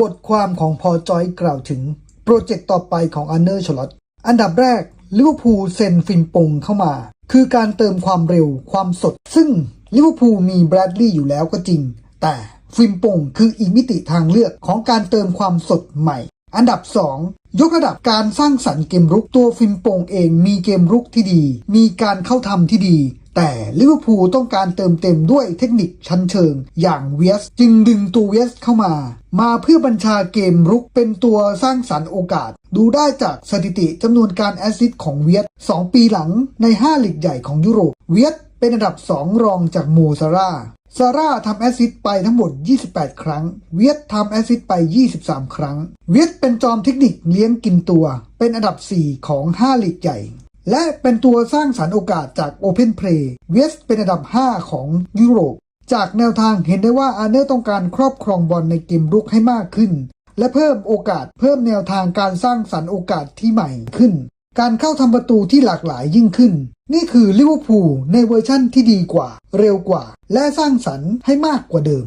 บทความของพอจอยกล่าวถึง โปรเจกต์ต่อไปของอันเนอร์ชลอตอันดับแรกลิเวอร์พูลเซ็นฟินปงเข้ามา คือการเติมความเร็วความสด ซึ่งลิเวอร์พูลมีแบรดลีย์อยู่แล้วก็จริง แต่ฟินปงคืออีกมิติทางเลือกของการเติมความสดใหม่ อันดับ 2 ยกระดับการสร้างสรรค์เกมรุกตัวฟินปงเองมีเกมรุกที่ดี มีการเข้าทำที่ดี แต่ลิเวอร์พูลต้องการเติมเต็มด้วยเทคนิคชั้นเชิง อย่างเวสจึงดึงตัวเวสเข้ามา มาเพื่อบัญชาเกมรุกเป็นตัวสร้างสรรค์โอกาส ดูได้จากสถิติจำนวนการแอสซิสต์ของเวส2 ปีหลังใน 5 ลีกใหญ่ของยุโรปเวสเป็นอันดับ 2 รองจากโมซาร่าซาร่าทำแอสซิสต์ไปทั้งหมด 28 ครั้ง เวียดทำแอสซิสต์ไป 23 ครั้ง เวียดเป็นจอมเทคนิคเลี้ยงกินตัว เป็นอันดับ 4 ของ 5 ลีกใหญ่ และเป็นตัวสร้างสรรค์โอกาสจาก Open Play เวสเป็นอันดับ 5 ของยุโรป จากแนวทางเห็นได้ว่าอาร์เนอร์ต้องการครอบครองบอลในเกมรุกให้มากขึ้น และเพิ่มโอกาสเพิ่มแนวทางการสร้างสรรค์โอกาสที่ใหม่ขึ้น การเข้าทำประตูที่หลากหลายยิ่งขึ้น นี่คือลิเวอร์พูลในเวอร์ชั่นที่ดีกว่า เร็วกว่า และสร้างสรรค์ให้มากกว่าเดิม